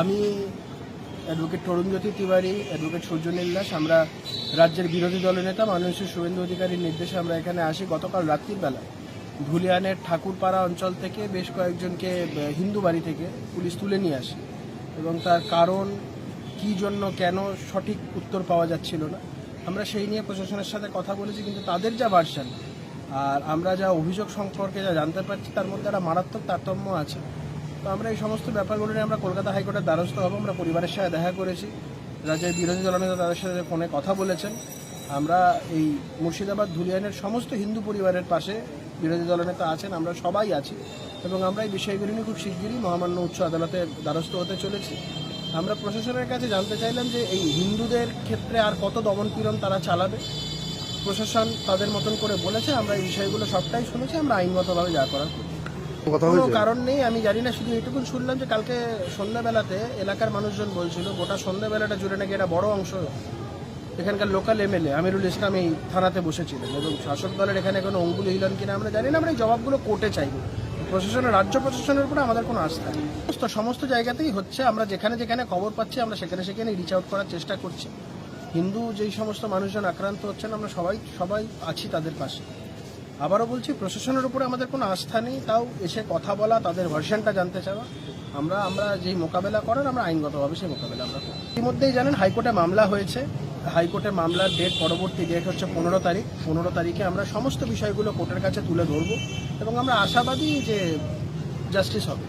আমি advocate Tarunjyoti Tiwari advocate Suryanil Das আমরা রাজ্যের বিরোধী দলনেতা মাননীয় শুভেন্দু অধিকারীর নির্দেশে আমরা এখানে আসি। গতকাল রাত্রির বেলা ধুলিয়ানের ঠাকুরপাড়া অঞ্চল থেকে বেশ কয়েকজনকে হিন্দু বাড়ি থেকে পুলিশ তুলে নিয়ে আসে এবং তার কারণ কী জন্য, কেন সঠিক উত্তর পাওয়া যাচ্ছিল না। আমরা সেই নিয়ে প্রশাসনের সাথে কথা বলেছি, কিন্তু তাদের যা ভার্সান আর আমরা যা অভিযোগ সম্পর্কে যা জানতে পারছি, তার মধ্যে একটা মারাত্মক তারতম্য আছে। তো আমরা এই সমস্ত ব্যাপারগুলো নিয়ে আমরা কলকাতা হাইকোর্টের দ্বারস্থ হব। আমরা পরিবারের সাথে দেখা করেছি। রাজ্যের বিরোধী দলনেতা তাদের সাথে ফোনে কথা বলেছেন। আমরা এই মুর্শিদাবাদ ধুলিয়ানের সমস্ত হিন্দু পরিবারের পাশে বিরোধী দলনেতা আছেন, আমরা সবাই আছি এবং আমরা এই বিষয়গুলি নিয়ে খুব শিগগিরই মহামান্য উচ্চ আদালতের দ্বারস্থ হতে চলেছি। আমরা প্রশাসনের কাছে জানতে চাইলাম যে এই হিন্দুদের ক্ষেত্রে আর কত দমনপীড়ন তারা চালাবে? প্রশাসন তাদের মতন করে বলেছে, আমরা এই বিষয়গুলো সবটাই শুনেছি, আমরা আইনগতভাবে যা করার। কথা হয়েছে? কারণ নেই আমি জানি না শুধু এটুকুন শুনলাম যে কালকে সন্ধ্যাবেলাতে এলাকার মানুষজন বলছিল গোটা সন্ধ্যাবেলাটা জুড়ে নাকি একটা বড় অংশ এখানকার লোকাল এমএলএ আমিরুল ইসলাম এই থানাতে বসেছিলেন এবং শাসক দলের এখানে কোনো অঙ্গুলি হিলন কিনা আমরা জানি না আমরা এই জবাবগুলো কোর্টে চাইব। প্রশাসনের রাজ্য প্রশাসনের উপরে আমাদের কোনো আস্থা নেই। সমস্ত সমস্ত জায়গাতেই হচ্ছে আমরা যেখানে যেখানে খবর পাচ্ছি আমরা সেখানে সেখানে রিচ আউট করার চেষ্টা করছি। হিন্দু যেই সমস্ত মানুষজন আক্রান্ত হচ্ছেন আমরা সবাই সবাই আছি তাদের পাশে। আবারও বলছি, প্রশাসনের উপরে আমাদের কোনো আস্থা নেই, তাও এসে কথা বলা, তাদের ভার্সনটা জানতে চাওয়া। আমরা আমরা যেই মোকাবেলা করার, আমরা আইনগতভাবে সেই মোকাবেলা আমরা করি ইতিমধ্যেই জানেন, হাইকোর্টে মামলা হয়েছে। হাইকোর্টে মামলার ডেট পরবর্তী ডেট হচ্ছে পনেরো তারিখ। পনেরো তারিখে আমরা সমস্ত বিষয়গুলো কোর্টের কাছে তুলে ধরব এবং আমরা আশাবাদী যে জাস্টিস হবে।